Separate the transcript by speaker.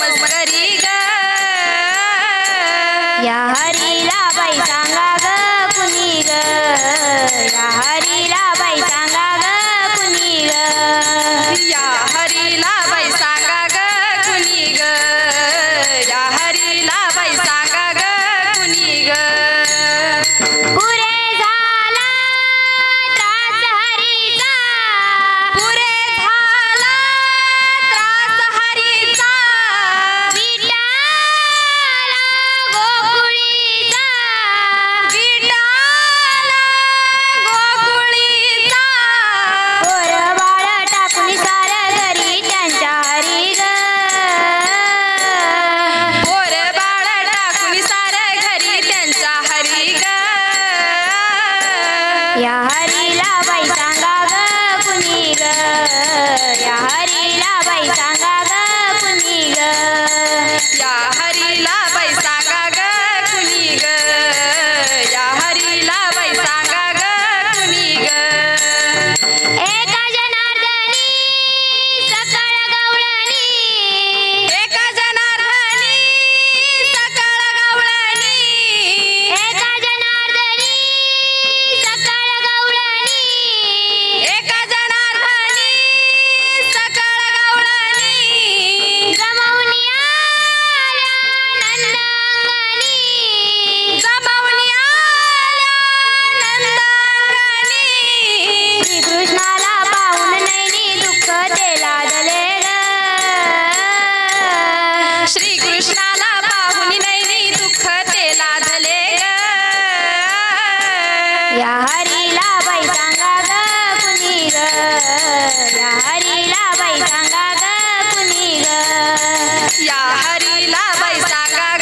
Speaker 1: मस्करी ग. या हरीला बाई सांगा ग कुणी ग? या हरीला
Speaker 2: ಯಾರ
Speaker 1: कृष्णाला पाहुणी नाही दुःख ते लादले ग. या हरीला बाई सांगा ग कुणी ग. या हरीला बाई सांगा ग कुणी ग.
Speaker 2: या हरीला बाई सांगा